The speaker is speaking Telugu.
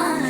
my